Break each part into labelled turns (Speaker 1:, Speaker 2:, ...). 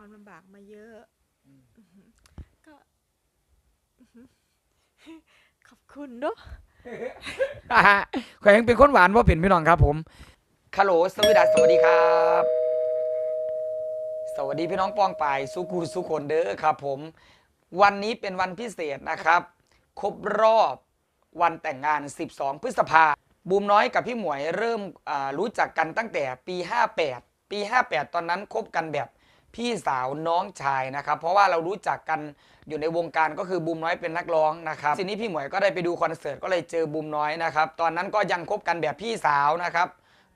Speaker 1: ความลำบากมาเยอะอือหือก็อือหือขอบคุณเนาะ
Speaker 2: อ่าฮะแขวงเป็นคนหวานว่าเป็นพี่น้องครับผมคาโหลสวัสดีสวัสดีครับ สวัสดีพี่น้องปองปายสุกูสุคนเด้อครับ ผม วันนี้เป็นวันพิเศษนะครับ ครบรอบวันแต่งงาน 12 พฤษภาบูมน้อยกับพี่หมวยเริ่มอ่ารู้จักกันตั้งแต่ปี 58 ปี 58 ตอนนั้นคบกันแบบ พี่สาวน้องชายนะครับ เพราะว่าเรารู้จักกันอยู่ในวงการก็คือบูมน้อยเป็นนักร้องนะครับทีนี้พี่หมวยก็ได้ไปดูคอนเสิร์ตก็เลยเจอบูมน้อยนะครับ ตอนนั้นก็ยังคบกันแบบพี่สาวนะครับ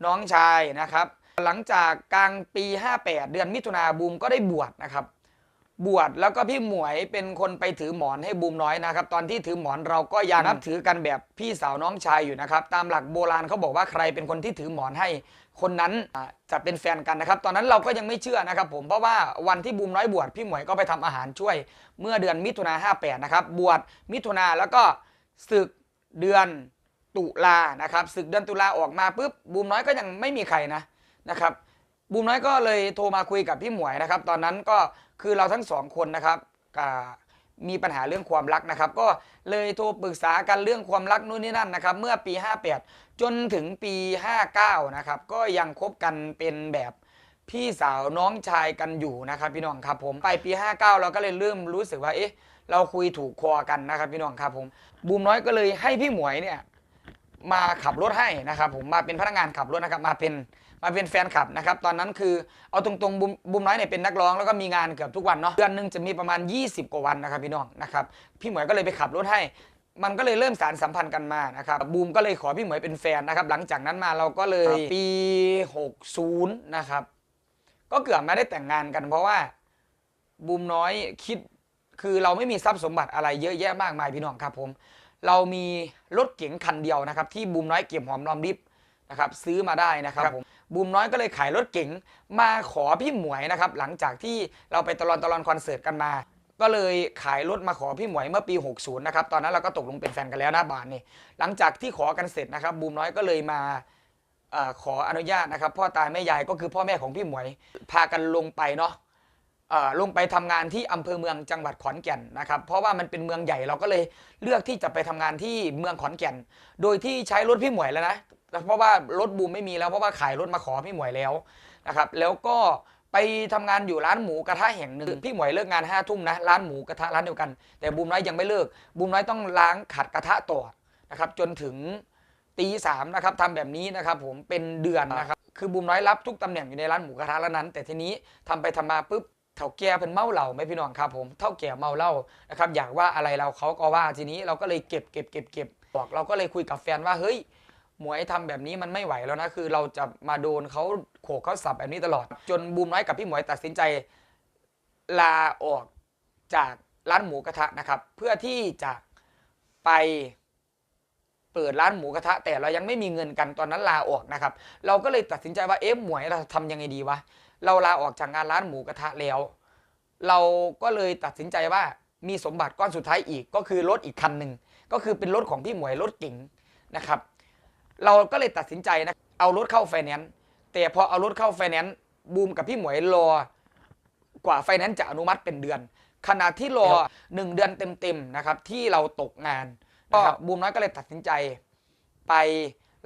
Speaker 2: น้องชายนะครับ หลังจากกลางปี 58 เดือนมิถุนาบูมก็ได้บวชนะครับ บวชแล้วก็พี่หมวยเป็นคนไปถือหมอนให้บูมน้อยนะครับ ตอนที่ถือหมอนเราก็ยังนับถือกันแบบพี่สาวน้องชายอยู่นะครับ ตามหลักโบราณเขาบอกว่าใครเป็นคนที่ถือหมอนให้ คนนั้นอ่าจะเป็นแฟนกันนะครับ ตอนนั้นเราก็ยังไม่เชื่อนะครับ ผมเพราะว่าวันที่บูมน้อยบวชพี่หมวยก็ไปทำอาหารช่วย เมื่อเดือนมิถุนา58นะครับบวชมิถุนาแล้วก็ศึกเดือนตุลานะครับศึกเดือนตุลาออกมาปุ๊บบูมน้อยก็ยังไม่มีใครนะนะครับ บูมน้อยก็เลยโทรมาคุยกับพี่หมวยนะครับ ตอนนั้นก็คือเราทั้งสองคนนะครับมีปัญหาเรื่องความรักนะครับ ก็เลยโทรปรึกษากันเรื่องความรักนู่นนี่นั่นนะครับ เมื่อปี 58 จนถึงปี 59 นะครับ ก็ยังคบกันเป็นแบบพี่สาวน้องชายกันอยู่นะครับ พี่น้องครับผมไปปี 59 เราก็เลยเริ่มรู้สึกว่าเอ๊ะเราคุยถูกคอกันนะครับ พี่น้องครับผมบูมน้อยก็เลยให้พี่หมวยเนี่ย มาขับรถให้นะครับผมมาเป็นพนักงานขับรถนะครับมาเป็นมาเป็นแฟนคลับนะครับตอนนั้นคือเอาตรงๆบุมบุมน้อยเนี่ยเป็นนักร้องแล้วก็มีงานเกือบทุกวันเนาะเดือนหนึงจะมีประมาณ 20 กว่าวันนะครับพี่น้องนะครับพี่หมวยก็เลยไปขับรถให้ มันก็เลยเริ่มสารสัมพันธ์กันมานะครับบูมก็เลยขอพี่หมวยเป็นแฟนนะครับหลังจากนั้นมาเราก็เลยปี 60นะครับก็เกือบไม่ได้แต่งงานกันเพราะว่าบูมน้อยคิดคือเราไม่มีทรัพย์สมบัติอะไรเยอะแยะมากมายพี่น้องครับผม เรามีรถเก๋งคันเดียวนะครับที่บูมน้อยเก็บหอมรอมริบนะครับซื้อมาได้นะครับผมบูมน้อยก็เลยขายรถเก๋งมาขอพี่หมวยนะครับหลังจากที่เราไปตลอนตลอนคอนเสิร์ตกันมา ก็เลยขายรถมาขอพี่หมวยเมื่อปี 60นะครับตอนนั้นเราก็ตกลงเป็นแฟนกันแล้วนะบานนี่หลังจากที่ขอกันเสร็จนะครับบูมน้อยก็เลยมาเออขออนุญาตนะครับพ่อตาแม่ยายก็คือพ่อแม่ของพี่หมวย พากันลงไปเนาะเอ่อ ลงไปทำงานที่อำเภอเมืองจังหวัดขอนแก่นนะครับ เพราะว่ามันเป็นเมืองใหญ่เราก็เลยเลือกที่จะไปทำงานที่เมืองขอนแก่น โดยที่ใช้รถพี่หมวยแล้วนะเพราะว่ารถบูมไม่มีแล้วเพราะว่าขายรถมาขอพี่หมวยแล้วนะครับ แล้วก็ไปทำงานอยู่ร้านหมูกระทะแห่งหนึ่งพี่หมวยเลิกงานห้าทุ่มนะร้านหมูกระทะร้านเดียวกัน แต่บูมน้อยยังไม่เลิกบูมน้อยต้องล้างขัดกระทะต่อนะครับ จนถึงตีสามนะครับทำแบบนี้นะครับ ผมเป็นเดือนนะครับ คือบูมน้อยรับทุกตำแหน่งอยู่ในร้านหมูกระทะแล้วนั้น แต่ทีนี้ทำไปทำมาปุ๊บ เท่าแก่เป็นเมาเหล้าไหมพี่น้องครับผมเท่าแก่เมาเหล้านะครับอยากว่าอะไรเราเขาก็ว่าทีนี้เราก็เลยเก็บเก็บเก็บเก็บบอกเราก็เลยคุยกับแฟนว่าเฮ้ยหมวยทำแบบนี้มันไม่ไหวแล้วนะคือ เราจะมาโดนเขาโขกเขาสับแบบนี้ตลอด จนบูมน้อยกับพี่หมวยตัดสินใจ ลาออกจากร้านหมูกระทะนะครับ เพื่อที่จะไปเปิดร้านหมูกระทะ แต่เรายังไม่มีเงินกันตอนนั้นลาออกนะครับ เราก็เลยตัดสินใจว่าเอ๊ะหมวยเราทำยังไงดีวะ เราลาออกจากงานร้านหมูกระทะแล้ว เราก็เลยตัดสินใจว่ามีสมบัติก้อนสุดท้ายอีกก็คือรถอีกคันหนึ่งก็คือเป็นรถของพี่หมวยรถเก๋งนะครับ เราก็เลยตัดสินใจนะเอารถเข้าไฟแนนซ์แต่พอเอารถเข้าไฟแนนซ์บูมกับพี่หมวยรอกว่าไฟแนนซ์จะอนุมัติเป็นเดือน ขณะที่รอหนึ่งเดือนเต็มๆนะครับที่เราตกงานก็บูมน้อยก็เลยตัดสินใจ ไป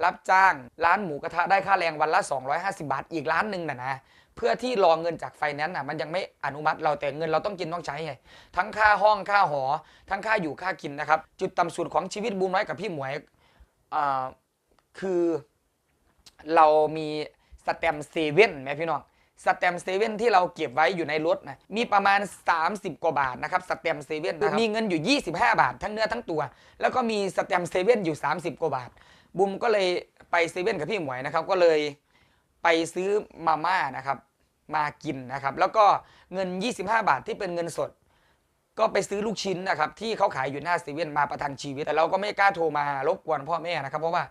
Speaker 2: รับจ้างร้านหมูกระทะได้ค่าแรงวันละ 250 บาทอีกร้านหนึ่งนะนะ เพื่อที่รอเงินจากไฟแนนซ์น่ะมันยังไม่อนุมัติเราแต่เงินเราต้องกินต้องใช้ไงทั้งค่าห้องค่าหอ ทั้งค่าอยู่ค่ากินนะครับ จุดต่ำสุดของชีวิตบูมน้อยกับพี่หมวยอ่าคือเรามีสแตมเซเว่นไหมพี่น้องสแตมเซเว่นที่เราเก็บไว้อยู่ในรถนะมีประมาณ 30 กว่าบาทนะครับสแตมเซเว่นนะครับมีเงินอยู่ 25 บาท ทั้งเนื้อทั้งตัว แล้วก็มีสแตมเซเว่นอยู่ 30 กว่าบาท บุมก็เลยไปเซเว่นกับพี่หมวยนะครับ ก็เลยไปซื้อมาม่านะครับ มากินนะครับ แล้วก็เงิน 25 บาทที่เป็นเงินสด ก็ไปซื้อลูกชิ้นนะครับ ที่เขาขายอยู่หน้าเซเว่นมาประทังชีวิต แต่เราก็ไม่กล้าโทรมารบกวนพ่อแม่นะครับ เพราะว่า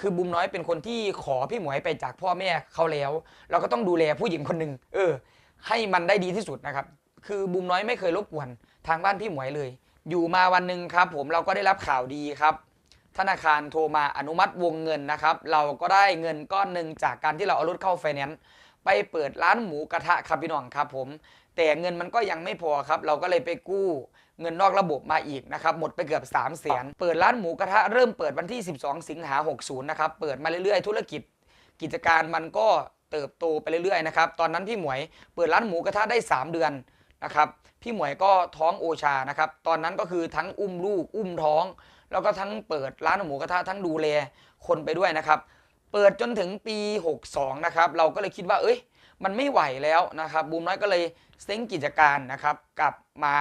Speaker 2: คือบุมน้อยเป็นคนที่ขอพี่หมวยไปจากพ่อแม่เขาแล้ว เราก็ต้องดูแลผู้หญิงคนหนึ่งเออ ให้มันได้ดีที่สุดนะครับ คือบุมน้อยไม่เคยรบกวนทางบ้านพี่หมวยเลย อยู่มาวันหนึ่งครับ ผมเราก็ได้รับข่าวดีครับ ธนาคารโทรมาอนุมัติวงเงินนะครับ เราก็ได้เงินก้อนหนึ่งจากการที่เราเอารถเข้าไฟแนนซ์ ไปเปิดร้านหมูกระทะครับพี่น้องครับผม แต่เงินมันก็ยังไม่พอครับ เราก็เลยไปกู้เงินนอกระบบมาอีกนะครับ หมดไปเกือบ3 0 0แสนเปิดร้านหมูกระทะเริ่มเปิดวันที่ 12 สิงหา 60 นะครับ เปิดมาเรื่อยๆ ธุรกิจ กิจการมันก็เติบโตไปเรื่อยๆนะครับ ตอนนั้นพี่หมวย เปิดร้านหมูกระทะได้ 3 เดือนนะครับ พี่หมวยก็ท้องโอชานะครับ ตอนนั้นก็คือทั้งอุ้มลูก อุ้มท้อง แล้วก็ทั้งเปิดร้านหมูกระทะทั้งดูแลคนไปด้วยนะครับ เปิดจนถึงปี 62 นะครับ เราก็เลยคิดว่า เอ้ย มันไม่ไหวแล้วนะครับ บูมน้อยก็เลยเซ้งกิจการนะครับ กลับมา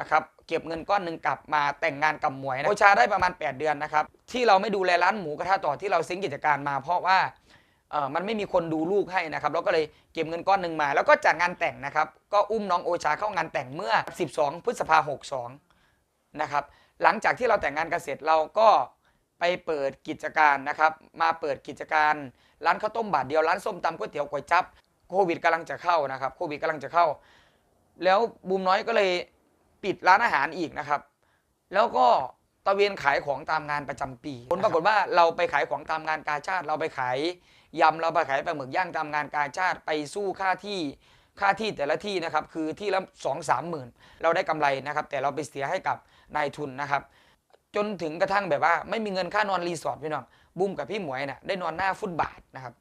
Speaker 2: นะครับเก็บเงินก้อนหนึ่งกลับมาแต่งงานกับหมวยนะโอชาได้ประมาณ 8 เดือนนะครับ ที่เราไม่ดูแลร้านหมูกระทะต่อที่เราเซ้งกิจการมา เพราะว่าเออมันไม่มีคนดูลูกให้นะครับเราก็เลยเก็บเงินก้อนหนึ่งมา แล้วก็จัดงานแต่งนะครับ ก็อุ้มน้องโอชาเข้างานแต่งเมื่อ 12 พฤษภาคม62 นะครับ หลังจากที่เราแต่งงานกันเสร็จเราก็ ไปเปิดกิจการนะครับ มาเปิดกิจการร้านข้าวต้มบาทเดียวร้านส้มตำก๋วยเตี๋ยวก๋วยจับโควิดกำลังจะเข้านะครับโควิดกำลังจะเข้า แล้วบูมน้อยก็เลยปิดร้านอาหารอีกนะครับ แล้วก็ตะเวนขายของตามงานประจำปีผลปรากฏว่าเราไปขายของตามงานกาชาติ เราไปขายยำเราไปขายปลาหมึกย่างตามงานกาชาติไปสู้ค่าที่ค่าที่แต่ละที่นะครับคือที่ละสองสามหมื่นเราได้กำไรนะครับ แต่เราไปเสียให้กับนายทุนนะครับ จนถึงกระทั่งแบบว่า ไม่มีเงินค่านอนรีสอร์ทพี่น้องบุ้มกับพี่หมวยเนี่ยได้นอนหน้าฟุตบาทนะครับ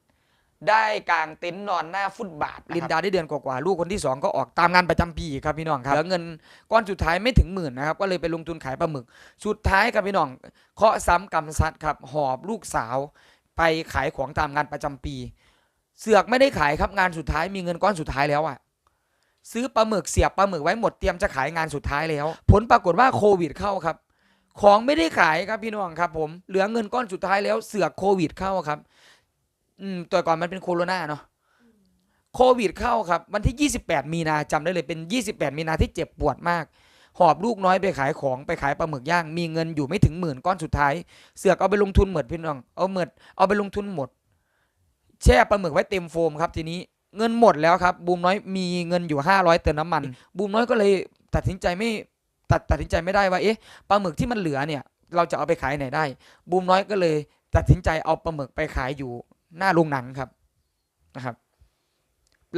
Speaker 2: ได้กางเต็นท์นอนหน้าฟุตบาทลินดาได้เดือนกว่าๆลูกคนที่2ก็ออกตามงานประจำปีครับพี่น้องครับแล้วเงินก้อนสุดท้ายไม่ถึงหมื่นนะครับก็เลยไปลงทุนขายปลาหมึก สุดท้ายครับพี่น้องเคาะซ้ำกรรมซัดครับหอบลูกสาว ไปขายของตามงานประจำปี เสือกไม่ได้ขายครับงานสุดท้ายมีเงินก้อนสุดท้ายแล้วอะซื้อปลาหมึกเสียบปลาหมึกไว้หมดเตรียมจะขายงานสุดท้ายแล้ว ผลปรากฏว่าโควิดเข้าครับ ของไม่ได้ขายครับพี่น้องครับผมเหลือเงินก้อนสุดท้ายแล้วเสือกโควิดเข้าครับ อืมตัวก่อนมันเป็นโคโรนาเนาะโควิดเข้าครับ วันที่ 28 มีนาจำได้เลยเป็น 28 มีนาที่เจ็บปวดมาก หอบลูกน้อยไปขายของไปขายปลาหมึกย่าง มีเงินอยู่ไม่ถึงหมื่นก้อนสุดท้าย เสือกเอาไปลงทุนหมดพี่น้องเอาหมดเอาไปลงทุนหมด แช่ปลาหมึกไว้เต็มโฟมครับทีนี้เงินหมดแล้วครับบูมน้อยมีเงินอยู่ 500 เติมน้ำมัน บูมน้อยก็เลยตัดสินใจไม่ ตัดตัดสินใจไม่ได้ว่าเอ๊ะปลาหมึกที่มันเหลือเนี่ยเราจะเอาไปขายไหนได้ บูมน้อยก็เลย ตัดสินใจเอาปลาหมึกไปขายอยู่หน้าโรงหนังครับนะครับ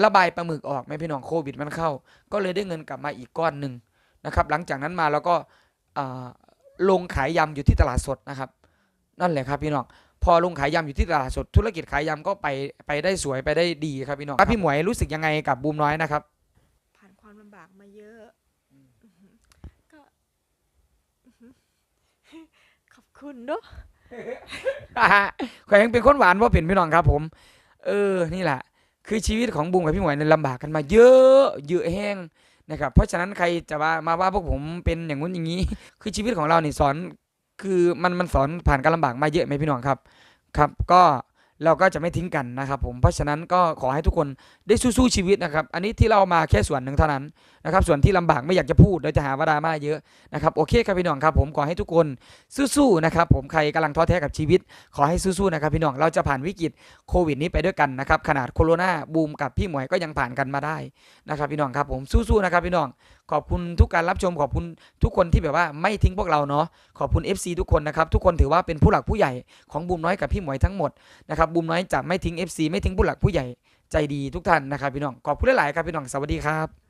Speaker 2: ระบายปลาหมึกออกไหมพี่น้องโควิดมันเข้า ก็เลยได้เงินกลับมาอีกก้อนหนึ่งนะครับ หลังจากนั้นมาเราก็ลงขายยำอยู่ที่ตลาดสดนะครับ นั่นแหละครับพี่น้องพอลงขายยำอยู่ที่ตลาดสดธุรกิจขายยำก็ไปไปได้สวยไปได้ดีครับพี่น้องครับพี่หมวยรู้สึกยังไงกับบูมน้อยนะครับ
Speaker 1: ผ่านความลำบากมาเยอะอือหือก็อือหือขอบ คุณเนาะ
Speaker 2: อ่าฮะข่อยยังเป็นคนหวานว่าเป็นพี่น้องครับ ผม เออ นี่แหละ คือชีวิตของบุ้งกับพี่หมวยเนี่ยลำบากกันมาเยอะเยอะแห้งนะครับ เพราะฉะนั้นใครจะว่ามาว่าพวกผมเป็นอย่างงู้นอย่างนี้ คือชีวิตของเราเนี่สอน คือมันมันสอนผ่านการลำบากมาเยอะไหมพี่น้องครับ ครับ ก็เราก็จะไม่ทิ้งกันนะครับผม เพราะฉะนั้นก็ขอให้ทุกคนได้สู้ๆชีวิตนะครับ อันนี้ที่เรามาแค่ส่วนหนึ่งเท่านั้นนะครับส่วนที่ลำบากไม่อยากจะพูดเดี๋ยวจะหาว่าดราม่าเยอะนะครับโอเคครับพี่น้องครับผมขอให้ทุกคนสู้ๆนะครับผมใครกำลังท้อแท้กับชีวิต ขอให้สู้ๆนะครับพี่น้องเราจะผ่านวิกฤตโควิดนี้ไปด้วยกันนะครับขนาดโคโรนาบูมกับพี่หมวยก็ยังผ่านกันมาได้นะครับพี่น้องครับผมสู้ๆนะครับพี่น้องขอบคุณทุกการรับชมขอบคุณทุกคนที่แบบว่าไม่ทิ้งพวกเราเนาะขอบคุณ FC ทุกคนนะครับทุกคนถือว่าเป็นผู้หลักผู้ใหญ่ของบูมน้อยกับพี่หมวยทั้งหมดนะครับบูมน้อยจะไม่ทิ้ง FC ไม่ทิ้งผู้หลักผู้ใหญ่ใจดีทุกท่านนะครับพี่น้องขอบคุณหลายๆครับพี่น้องสวัสดีครับ